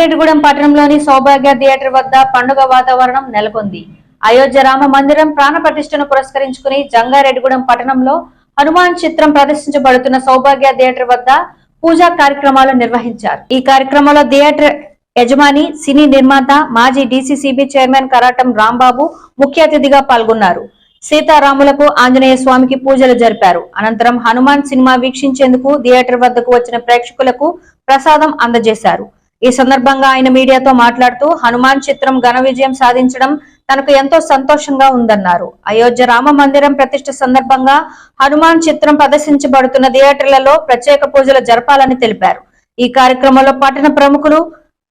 రెడ్డిగూడెం పట్టణంలోని సౌభాగ్య థియేటర్ వద్ద పండుగ వాతావరణం నెలకొంది. అయోధ్య రామ మందిరం ప్రాణ ప్రతిష్టను పురస్కరించుకుని జంగారెడ్డిగూడెం పట్టణంలో హనుమాన్ చిత్రం ప్రదర్శించబడుతున్న సౌభాగ్య థియేటర్ వద్ద పూజా కార్యక్రమాలు నిర్వహించారు. ఈ కార్యక్రమంలో థియేటర్ యజమాని సినీ నిర్మాత మాజీ డీసీసీబీ చైర్మన్ కరాటం రాంబాబు ముఖ్య అతిథిగా పాల్గొన్నారు. సీతారాములకు ఆంజనేయ స్వామికి పూజలు జరిపారు. అనంతరం హనుమాన్ సినిమా వీక్షించేందుకు థియేటర్ వద్దకు వచ్చిన ప్రేక్షకులకు ప్రసాదం అందజేశారు. ఈ సందర్భంగా ఆయన మీడియాతో మాట్లాడుతూ హనుమాన్ చిత్రం ఘన విజయం సాధించడం తనకు ఎంతో సంతోషంగా ఉందన్నారు. అయోధ్య రామ మందిరం ప్రతిష్ట సందర్భంగా హనుమాన్ చిత్రం ప్రదర్శించబడుతున్న థియేటర్లలో ప్రత్యేక పూజలు జరపాలని తెలిపారు. ఈ కార్యక్రమంలో పట్టణ ప్రముఖులు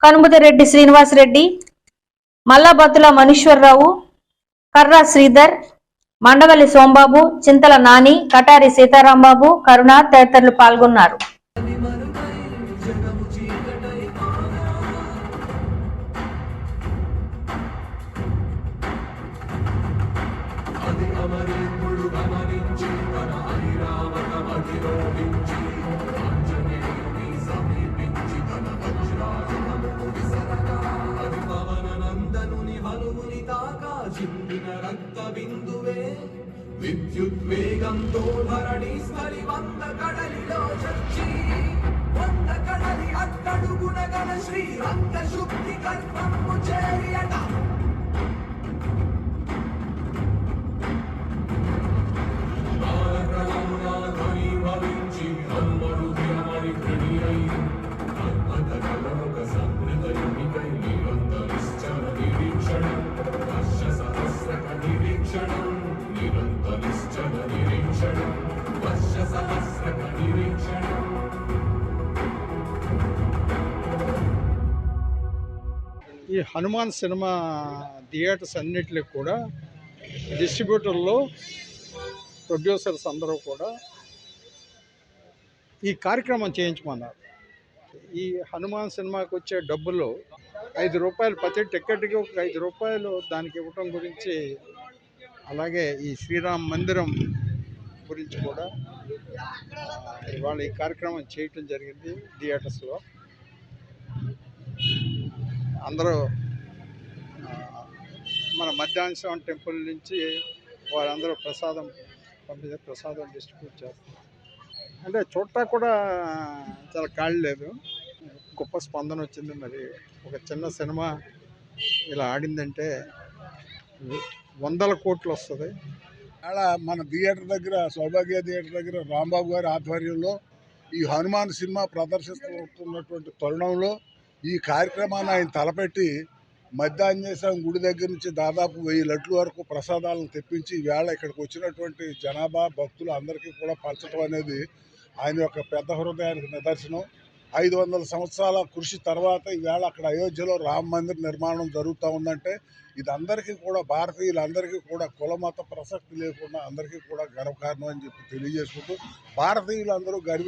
కనుముదిరెడ్డి శ్రీనివాసరెడ్డి మల్లాబత్తుల మనీశ్వరరావు కర్రా శ్రీధర్ మండవల్లి సోంబాబు చింతల నాని కటారి సీతారాంబాబు కరుణ తదితరులు పాల్గొన్నారు. హనుముని చిందిన రక్త బిందువే విద్యుద్వేగంతో భరణి స్థలి వంద కడలిలో చచ్చి వంద కడలి అట్టడుగున గల శ్రీరంగ శుద్ధి కర్మము చేరి ఈ హనుమాన్ సినిమా థియేటర్స్ అన్నిటికి కూడా డిస్ట్రిబ్యూటర్లు ప్రొడ్యూసర్స్ అందరూ కూడా ఈ కార్యక్రమం చేయించమన్నారు ఈ హనుమాన్ సినిమాకి వచ్చే డబ్బులు ఐదు రూపాయలు ప్రతి టికెట్కి ఒక ఐదు రూపాయలు దానికి ఇవ్వటం గురించి అలాగే ఈ శ్రీరామ్ మందిరం గురించి కూడా ఇవాళ ఈ కార్యక్రమం చేయటం జరిగింది థియేటర్స్లో. అందరూ మన మధ్యాహ్నం టెంపుల్ నుంచి వాళ్ళందరూ ప్రసాదం పంపించే ప్రసాదం డిస్ట్రిబ్యూట్ చేస్తారు. అంటే చూడటా కూడా చాలా ఖాళీ లేదు. గొప్ప స్పందన వచ్చింది. మరి ఒక చిన్న సినిమా ఇలా ఆడిందంటే వందల కోట్లు వస్తుంది. అలా మన థియేటర్ దగ్గర సౌభాగ్య థియేటర్ దగ్గర రాంబాబు గారి ఆధ్వర్యంలో ఈ హనుమాన్ సినిమా ప్రదర్శిస్తున్నటువంటి తరుణంలో ఈ కార్యక్రమాన్ని ఆయన తలపెట్టి మధ్యాహ్నం గుడి దగ్గర నుంచి దాదాపు వెయ్యి లడ్ల వరకు ప్రసాదాలను తెప్పించి ఈవేళ ఇక్కడికి వచ్చినటువంటి జనాభా భక్తులు అందరికీ కూడా పంచడం అనేది ఆయన యొక్క పెద్ద హృదయానికి నిదర్శనం. ఐదు వందల సంవత్సరాల కృషి తర్వాత ఈవేళ అక్కడ అయోధ్యలో రామ మందిర్ నిర్మాణం జరుగుతూ ఉందంటే ఇది అందరికీ కూడా భారతీయులందరికీ కూడా కులమత ప్రసక్తి లేకుండా అందరికీ కూడా గర్వకారణం అని చెప్పి తెలియజేసుకుంటూ భారతీయులందరూ గర్వి